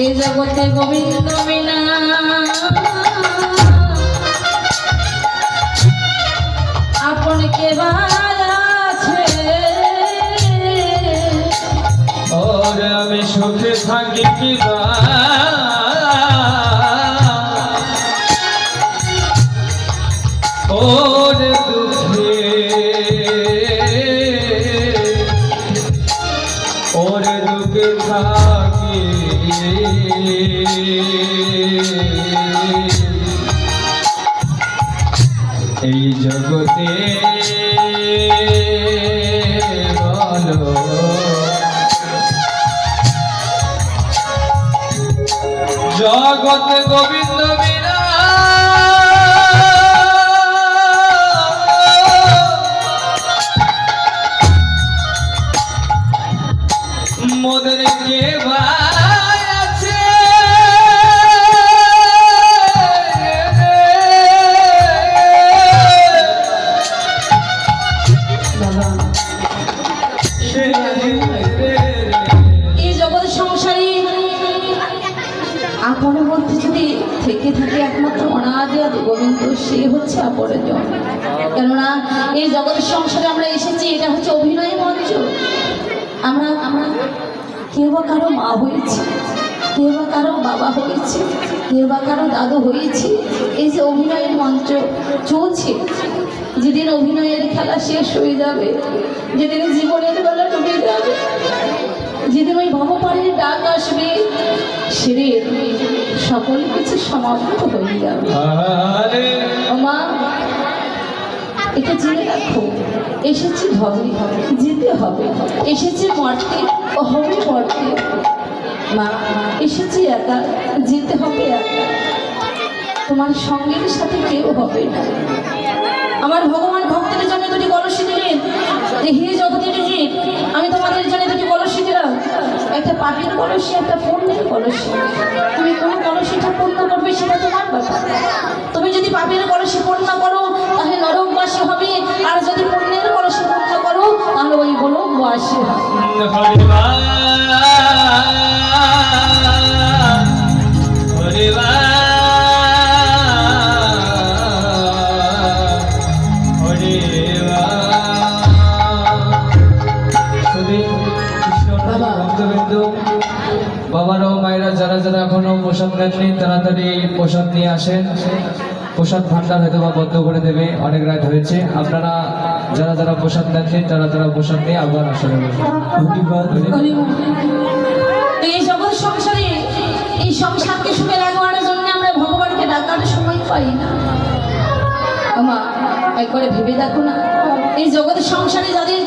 এই জগতে গোবিন্দ বিনা। আপন কে আছে? ওরে আমি সুখে থাকি কিবা ওরে দুঃখে ওরে দুঃখে থাকি এই জগতে বলো। জগৎ গোবিন্দ বিনা। মোদের কে ভাই? থেকে থাকে একমাত্র আদি গোবিন্দ, সে হচ্ছে আপনের জন কেননা এই জগতের সংসারে আমরা এসেছি, এটা হচ্ছে অভিনয় মঞ্চ। আমরা আমরা কেউ বা কারও মা হয়েছি, কেউ বা কারও বাবা হয়েছে, কেউ বা কারও দাদু হয়েছে, এই যে অভিনয়ের মঞ্চ চলছে। যেদিন অভিনয়ের খেলা শেষ হয়ে যাবে, যেদিন জীবনের বেলা ডুবে যাবে, যেদিন ওই ভবপাড়ির ডাক আসবে, সেদিন সকল কিছু সমাপ্ত হয়ে যাবে মা এটা জেনে রাখো এসেছি হবে যেতে হবে। এসেছি মরতে ও হবে মরতে। মা এসেছি একা যেতে হবে একা। তোমার সঙ্গের সাথে কেউ হবে না। আমার ভগবান ভক্তের জন্য সেটা তোমার ব্যাপার। তুমি যদি পাপের কলসি পূর্ণ করো, তাহলে নরকবাসী হবে। আর যদি পুণ্যের কলসি পূর্ণ করো, তাহলে ওই গোলকবাসী হবে। যারা এখনও প্রসাদ নেননি তাড়াতাড়ি প্রসাদ নিয়ে আসেন। প্রসাদ ভান্ডার হয়তো বা বন্ধ করে দেবে অনেক রাত হয়েছে। আপনারা যারা যারা প্রসাদ নেননি তারা তারা প্রসাদ নিয়ে আবার আসলে এই জগৎ সংসারে এই সংসারকে সুখে লাগানোর জন্য আমরা ভগবানকে ডাকার সময় পাই না। আমা একবারে ভেবে দেখো না। এই জগৎ সংসারে যাদের